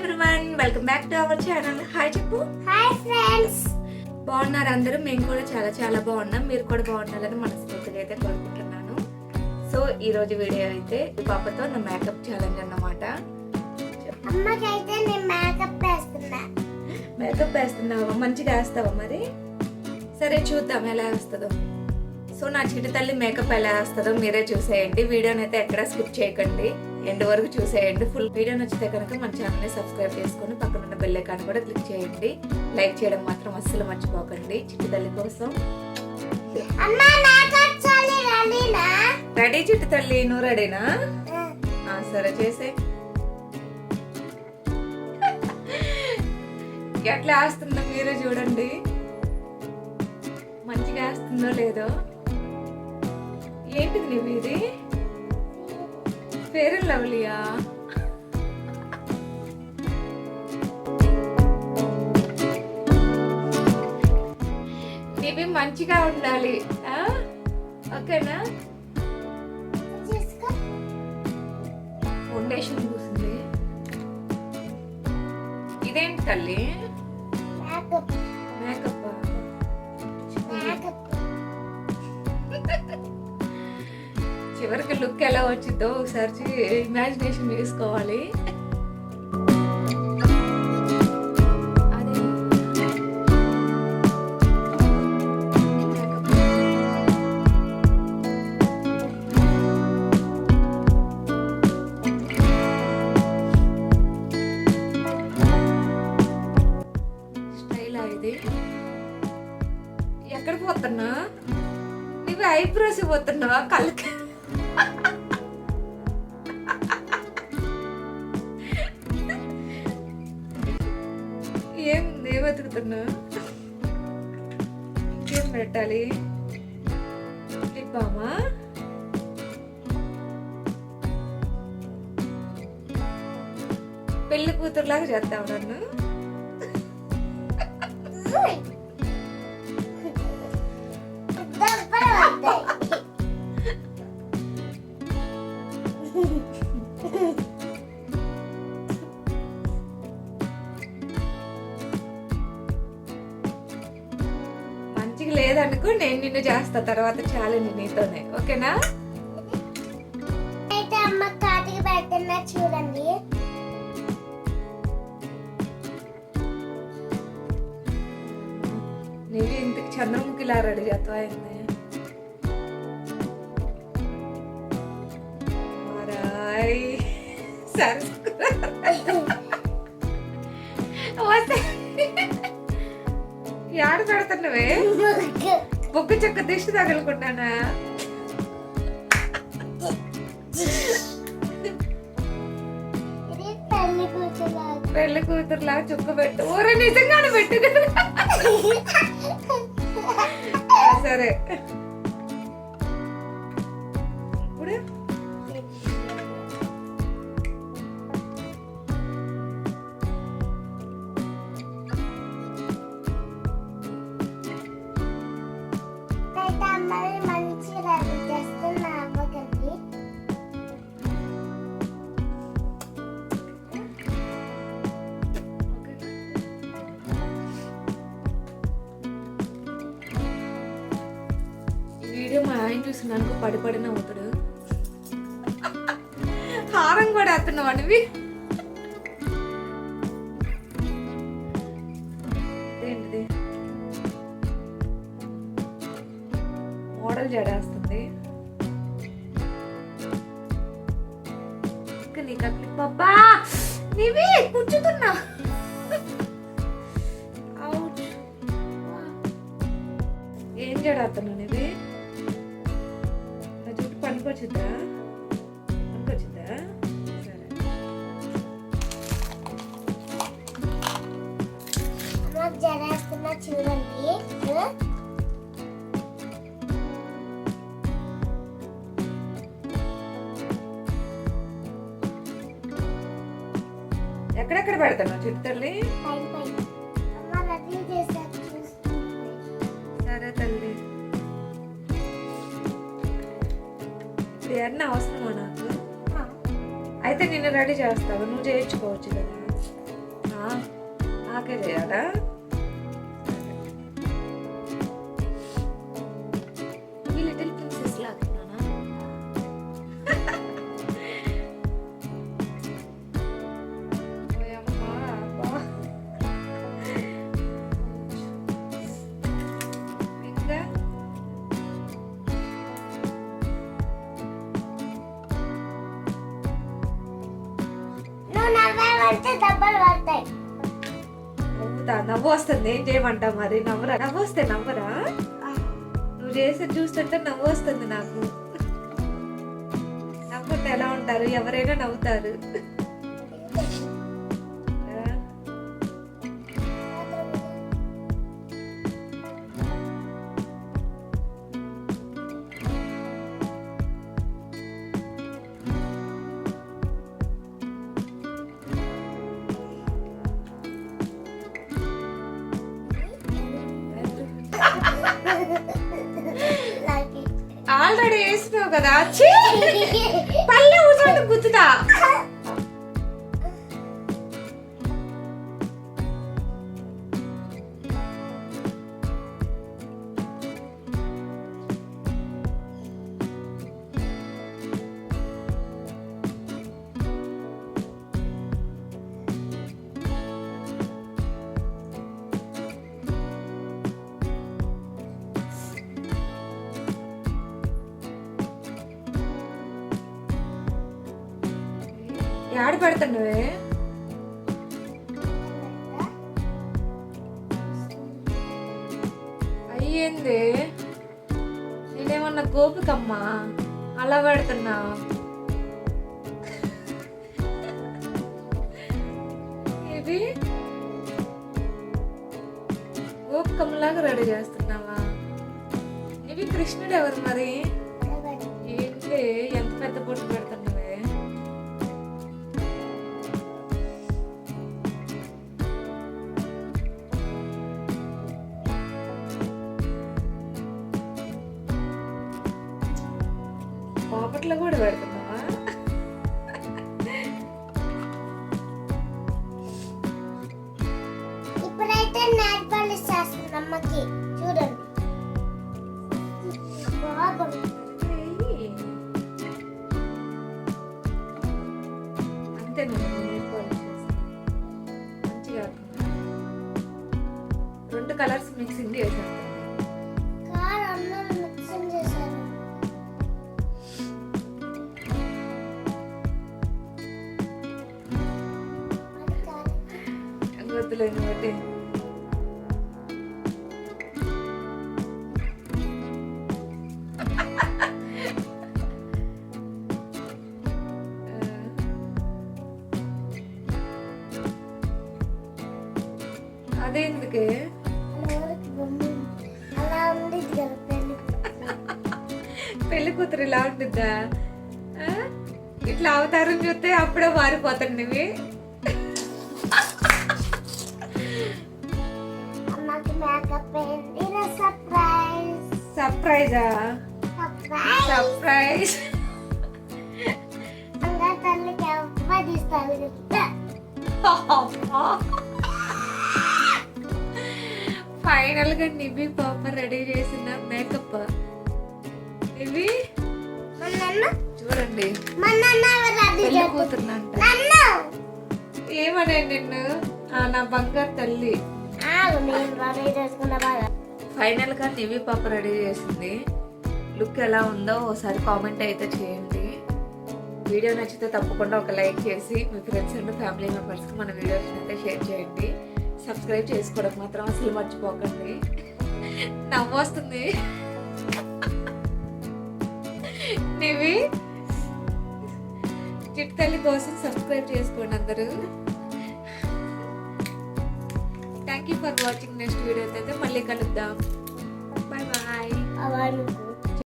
Everyone welcome back to our channel hi చెప్పు hi friends బాగున్నారు అందరూ. మేము కూడా చాలా చాలా బాగున్నాం. మీరు కూడా బాగుండాలని మనస్ఫూర్తిగా అయితే కోరుకుంటున్నాను. సో ఈ రోజు వీడియో అయితే పాపతో నా మేకప్ ఛాలెంజ్ అన్నమాట. అమ్మకైతే నేను మేకప్ వేస్తున్నా. మేకప్ వేస్తున్నావా? మంచిగా వేస్తావా మరి? సరే చూద్దాం ఎలా వేస్తుందో. సో నా చిటి తల్లి మేకప్ ఎలా వేస్తుందో మీరే చూసేయండి. వీడియోని అయితే ఎక్కడ స్కిప్ చేయకండి. ఎండ్ వరకు చూసేయండి ఫుల్ వీడియో నచ్చితే కనుక మన ఛానల్ని సబ్స్క్రైబ్ చేసుకొని పక్కన ఉన్న బెల్ ఐకాన్ కూడా క్లిక్ చేయండి. లైక్ చేయడం మాత్రం అస్సలు మర్చిపోకండి. చిట్టి తల్లి కోసం. రెడీ చిట్టి తల్లి? నువ్వు రెడీనా సరే చేసే. ఎట్లా వేస్తుందో మీరే చూడండి. మంచిగా వేస్తుందో లేదో. ఏంటిది నువ్వు ఇది? ఫేర్ అండ్ లవ్లీయా. ఇవి మంచిగా ఉండాలి? ఓకేనా? ఫౌండేషన్ పూసింది ఇదేంటి తల్లి? లుక్ ఎలా వచ్చిందో ఒకసారి ఇమాజినేషన్ చేసుకోవాలి స్టైలా ఇది. ఎక్కడికి పోతున్నా నువ్వు ఐబ్రోస్ పోతున్నావా? కళ్ళకి? ఏం ఏం వెతుకుతున్నా. ఇంకేం పెట్టాలి? లిప్ బామా పెళ్ళి కూతురులాగా చేద్దాం నన్ను. లేదనుకో నేను నిన్ను చేస్తా తర్వాత ఛాలెంజ్ నీతోనే. ఓకేనా? అయితే అమ్మ కాటికి పెడుతున్నా చూడండి. నీవి ఇంతకు చంద్రముఖిలా రెడీ చేస్తావా. యాడ పెడుతున్నవే? బొగ్గు చెక్క దిష్టి తగులుకున్నానా ఇది పెళ్ళి కూతురు పెళ్ళి కూతురులా చుక్క పెట్టు. ఊరే నిజంగానే పెట్టు సరే. మా పడిపడిన అవుతాడు హారం కూడా వేస్తున్నావు ఏంటిది? మోడల్ జడేస్తుంది. నీకు నీవి కూర్చుతున్నా. ఏం జడేస్తున్నావు ఇది సరే అమ్మ జరేస్తున్నా చూడండి ఎక్కడెక్కడ పెడతాను జుట్టు తల్లి పైన పైన ఇవన్నీ అవసరమా నాకు? అయితే నిన్ను రెడీ చేస్తావు నువ్వు చేయించుకోవచ్చు కదా. ఆకే చేయాలా? నవ్వుతా నవ్వు వస్తుంది ఏం మరి? నవ్వరా? నవ్వు వస్తే నవ్వరా? నువ్వు చేసి చూస్తుంటే నవ్వు వస్తుంది నాకు. నవ్వుకుంటే ఎలా ఉంటారు? ఎవరైనా నవ్వుతారు. ఆల్రెడీ వేసినావు కదా పల్లె ఊసంటే గుర్తుతా యాడ పెడుతున్నావే అయ్యింది? నేనేమన్నా గోపికమ్మా? అలా పెడుతున్నా. ఇది గోపికమ్మలాగా రెడీ చేస్తున్నావా? ఇవి కృష్ణుడు ఎవరు మరి? ఏంటి ఎంత పెద్ద పొట్టు పెడుతున్నావే పాపట్లో కూడా పెడుతున్నావా ఇప్పుడైతే నేట్ పాలిష్ అదేందుకే అలా ఊరికి బొమ్మ ఉంది. అలా ఉంది ఇది కదా పెళ్ళి పెళ్ళి కూతురు ఇలా ఉంటుందా? ఇట్లా అవతారం చూస్తే అప్పుడే నా సర్ప్రైజ్? సర్ప్రైజా. తల్లికి చెప్తా ఫైనల్గా నివి పాప రెడీ చేసిన మేకప్ నివి చూడండి. కూతురునంట ఏమనే నిన్ను? నా బంగారు తల్లి. ఫైనల్గా నివి పాప రెడీ చేసింది. లుక్ ఎలా ఉందో ఒకసారి కామెంట్ అయితే చేయండి. వీడియో నచ్చితే తప్పకుండా ఒక లైక్ చేసి మీ ఫ్రెండ్స్ అండ్ ఫ్యామిలీ మెంబర్స్కి మన వీడియోస్ అయితే షేర్ చేయండి. సబ్స్క్రైబ్ చేసుకోవడం మాత్రం అసలు మర్చిపోకండి. నవ్వు వస్తుంది చిట్కల్లి కోసం సబ్స్క్రైబ్ చేసుకోండి అందరూ. Thank you for watching next video అయితే మళ్ళీ కలుద్దాం. Bye bye